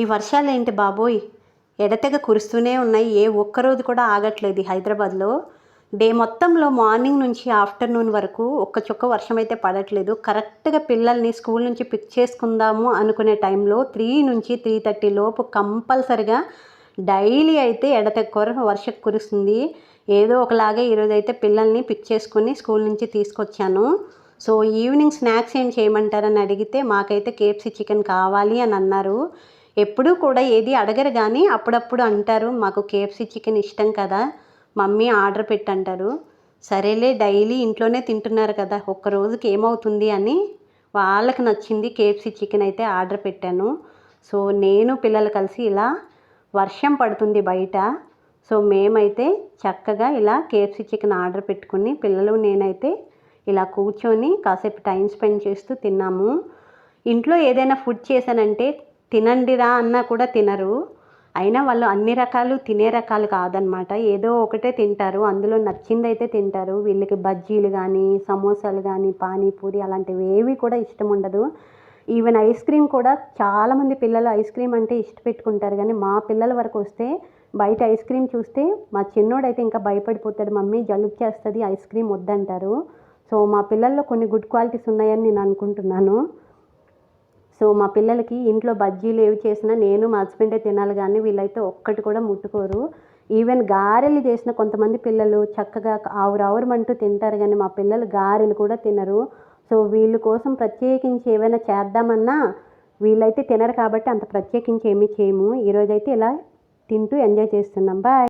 ఈ వర్షాలు ఏంటి బాబోయ్? ఎడతెగ కురుస్తూనే ఉన్నాయి. ఏ ఒక్కరోజు కూడా ఆగట్లేదు హైదరాబాద్లో. డే మొత్తంలో మార్నింగ్ నుంచి ఆఫ్టర్నూన్ వరకు ఒక్క చుక్క వర్షం అయితే పడట్లేదు. కరెక్ట్గా పిల్లల్ని స్కూల్ నుంచి పిక్ చేసుకుందాము అనుకునే టైంలో త్రీ నుంచి త్రీ థర్టీ లోపు కంపల్సరిగా డైలీ అయితే ఎడతెగ్గర వర్షం కురుస్తుంది. ఏదో ఒకలాగే ఈరోజు అయితే పిల్లల్ని పిక్ చేసుకుని స్కూల్ నుంచి తీసుకొచ్చాను. సో ఈవినింగ్ స్నాక్స్ ఏం చేయమంటారని అడిగితే మాకైతే కేఎఫ్సీ చికెన్ కావాలి అని అన్నారు. ఎప్పుడూ కూడా ఏది అడగరు కానీ అప్పుడప్పుడు అంటారు మాకు కేఎఫ్సీ చికెన్ ఇష్టం కదా మమ్మీ ఆర్డర్ పెట్టంటారు. సరేలే డైలీ ఇంట్లోనే తింటున్నారు కదా ఒక్క రోజుకి ఏమవుతుంది అని వాళ్ళకి నచ్చింది కేఎఫ్సీ చికెన్ అయితే ఆర్డర్ పెట్టాను. సో నేను పిల్లలు కలిసి ఇలా వర్షం పడుతుంది బయట. సో మేమైతే చక్కగా ఇలా కేఎఫ్సీ చికెన్ ఆర్డర్ పెట్టుకుని పిల్లలు నేనైతే ఇలా కూర్చొని కాసేపు టైం స్పెండ్ చేస్తూ తిన్నాము. ఇంట్లో ఏదైనా ఫుడ్ చేశానంటే తినండిరా అన్నా కూడా తినరు. అయినా వాళ్ళు అన్ని రకాలు తినే రకాలు కాదనమాట ఏదో ఒకటే తింటారు. అందులో నచ్చిందైతే తింటారు. వీళ్ళకి బజ్జీలు కానీ సమోసాలు కానీ పానీపూరి అలాంటివి ఏవి కూడా ఇష్టం ఉండదు. ఈవెన్ ఐస్ క్రీమ్ కూడా చాలామంది పిల్లలు ఐస్ క్రీమ్ అంటే ఇష్టపెట్టుకుంటారు కానీ మా పిల్లల వరకు వస్తే బయట ఐస్ క్రీమ్ చూస్తే మా చిన్నోడైతే ఇంకా భయపడిపోతాడు. మమ్మీ జలుబు చేస్తుంది ఐస్ క్రీమ్ వద్దంటారు. సో మా పిల్లల్లో కొన్ని గుడ్ క్వాలిటీస్ ఉన్నాయని నేను అనుకుంటున్నాను. సో మా పిల్లలకి ఇంట్లో బజ్జీలు ఏవి చేసినా నేను మా హస్బెండే తినాలి కానీ వీళ్ళైతే ఒక్కటి కూడా ముట్టుకోరు. ఈవెన్ గారెలు చేసిన కొంతమంది పిల్లలు చక్కగా ఆవురావురమంటూ తింటారు కానీ మా పిల్లలు గారెలు కూడా తినరు. సో వీళ్ళ కోసం ప్రత్యేకించి ఏమైనా చేద్దామన్నా వీళ్ళైతే తినరు కాబట్టి అంత ప్రత్యేకించి ఏమీ చేయము. ఈరోజైతే ఇలా తింటూ ఎంజాయ్ చేస్తున్నాం. బాయ్